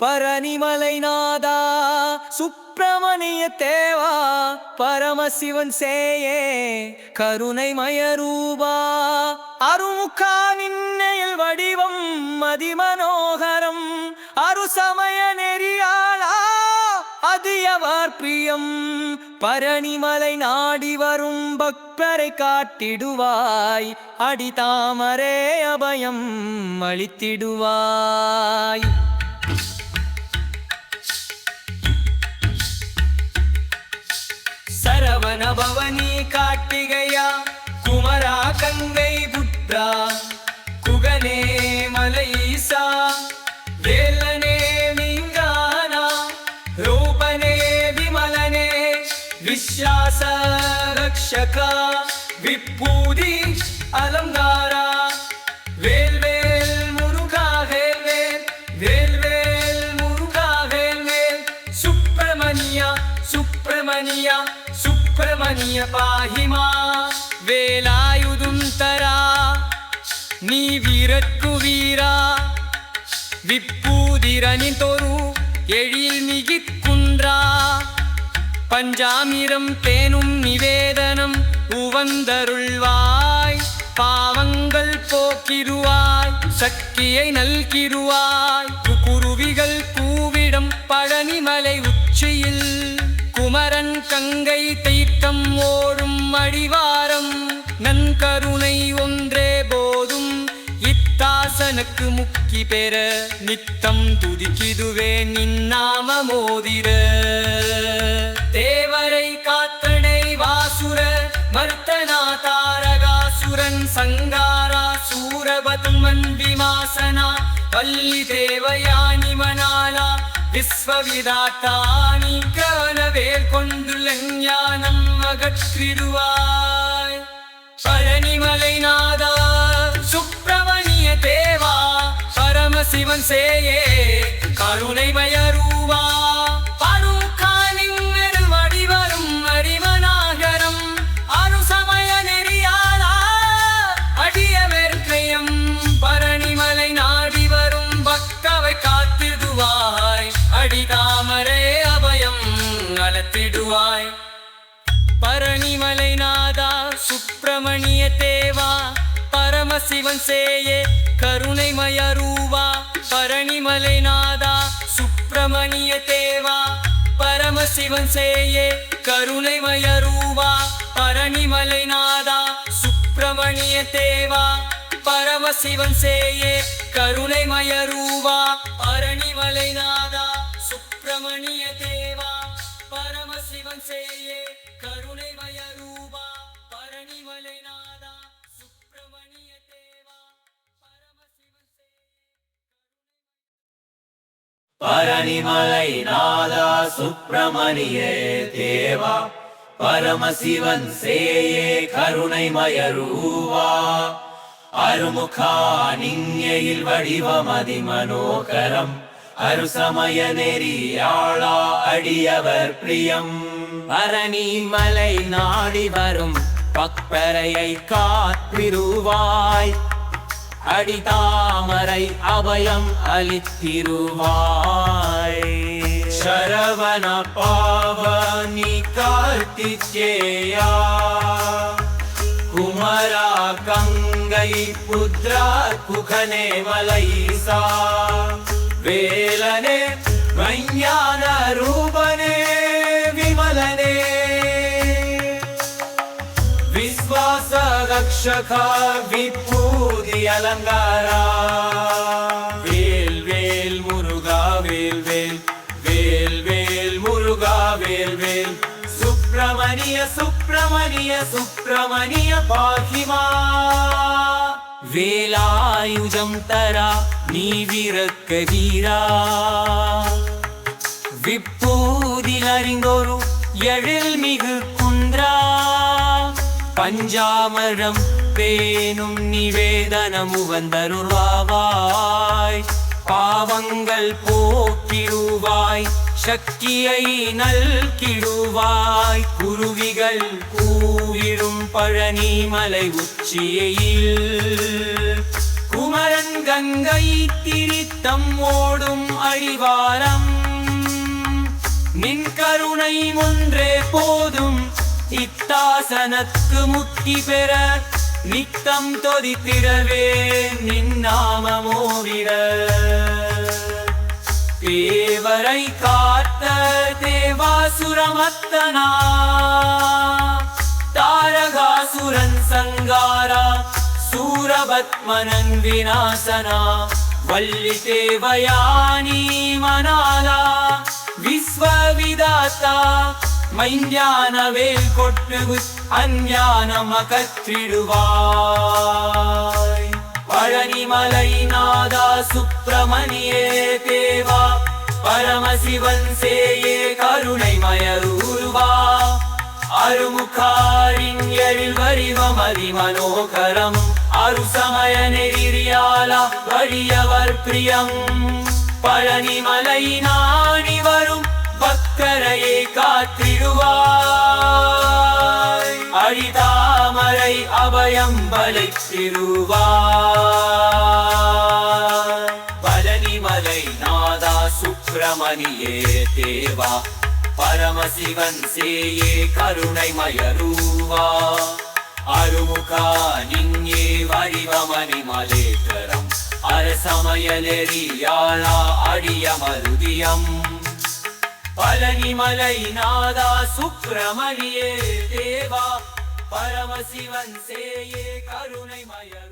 பரணிமலைநாதா சுப்பிரமணிய தேவா பரமசிவன் சேயே கருணை மயரூபா. அருமுகா நின்னையில் வடிவம் மதிமனோகரம் அருசமய நெறியாளா அது எவர் பிரியம். பரணிமலை நாடி வரும் பக்தரை காட்டிடுவாய் அடி தாமரே அபயம் அளித்திடுவாய் சரவண காட்டிகையா குமரா கங்கை புத்ரா குகனே மலைசா வேலனே விங்கானா ரூபனே விமலனே விஸ்வாச ரக்ஷகா விப்பூதி அலங்காரா வேல்வேல் முருகா வேல்வேல் வேல்வேல் முருகா வேல்வேல் சுப்பிரமணியா சுப்பிரமணியா சுப் பிரமணிய பாகிமா வேலாயுதும் தரா நீ வீரற்கு வீரா விப்பூதிரனி தொரு எழில் மிகிக்குன்றா பஞ்சாமிரம் தேனும் நிவேதனம் உவந்தருள்வாய் பாவங்கள் போக்கிருவாய் சக்தியை நல்கிருவாய் குருவிகள் கூவிடம் பழனிமலை உச்சியில். குமரன் கங்கை தீர்த்தம் ஓடும் அடிவாரம் நன்கருணை ஒன்றே போதும். இத்தாசனுக்கு முக்கி பெற நித்தம் துதிக்கிதுவே நின்னாம மோதிர தேவரை காத்தடை வாசுர மர்த்தனா தாரகாசுரன் சங்காரா சூரபதுமன் விமாசனா பள்ளி தேவயானி மனாலா மணாலா விஸ்வவிதாத்தானி கனவேல் கொண்டுள்ள ஞானம் அகற்றிடுவாய். பழனிமலை நாதா சுப்பிரமணிய தேவா பரமசிவன் சேயே கருணைமய ரூபா பரணிமலை சுப்பிரமணிய தேவா பரமசிவன் சேயே கருணைமய ரூபா பரணிமலை சுப்பிரமணிய தேவா பரமசிவன் சேயே கருணைமய ரூபா பரணிமலை சுப்பிரமணிய தேவா பரமசிவன் சேயே கருணைமய ரூபா பரணிமலை சுப்பிரமணிய தேவா பரமசிவன் சேயே. பரணிமலை நாதா சுப்பிரமணியே தேவா. பரமசிவன் சேயே கருணை மயரூவா அருமுகா நிங்கையில் வடிவமதி மனோகரம். அருசமய நெறியாளா அடியவர் பிரியம். பரணிமலை நாடி வரும் பக்பரையை காத்திருவாய். அடிதாமரை அபயம் அளித்திருவாய். சரவண பாவனி கார்த்திச்சேயா குமரா கங்கை புத்ரா குகனே மலைசா. வேலனே வஞ்ஞான ரூபனே விமலனே. விஸ்வாச ரக்ஷகா விப்பு அலங்காரா? வேல் வேல் முருகா வேல் வேல். வேல் வேல் முருகா வேல் வேல். சுப்பிரமணிய சுப்பிரமணிய சுப்பிரமணிய பாகிமா. வேலாயுதம் தரா நீ விரக்க வீரா. விப்பூதில் அறிந்தோரு எழில் மிகு குன்றா. பஞ்சாமரம் பேணும் நிவேதனமு வந்தருள்வாய் பாவங்கள் போக்கிடுவாய் சக்தியை நல்கிடுவாய். குருவிகள் கூவிடும் பழனி மலை உச்சியில் குமரன் கங்கை திரித்தம் ஓடும் அழிவாரம் நின் கருணை ஒன்றே போதும் இத்தாசனத்து முக்தி பெற நித்தம் தொதித்திடவே நின்னாமமோவிட தேவரை காத்த தேவாசுரமத்தனா? தாரகாசுரன் சங்காரா? சூரபத்மனன் விநாசனா? வள்ளி தேவயானி மனாலா விஸ்வவிதாத்தா மைஞானவேல் கொட்டுகு அஞ்ஞானம் அகற்றிடுவாய் பழனிமலை நாதா சுப்பிரமணியே தேவா பரமசிவன் சேயே கருணை மயருவா அருமுகாரின் எழில் மனோகரம் அதிமனோகரம் அருசமய நெறியாலா வழியவர் பிரியம் பழனிமலை நாணி வரும் பக்கரையே காத்திடுவாய் அழிதாமரை அபயம் பலைத்திடுவாய் பழனிமலை நாதா சுப்பிரமணியே தேவா. பரமசிவன் சேயே கருணைமயரூவா அருமுகா நிங்கே வடிவமணி மலேக்கரம் அரசமயலெறியாளா அடிய மருதியம் பழனிமலை நாதா சுப்பிரமணியே தேவா. பரமசிவன் சேயே கருணை மயரு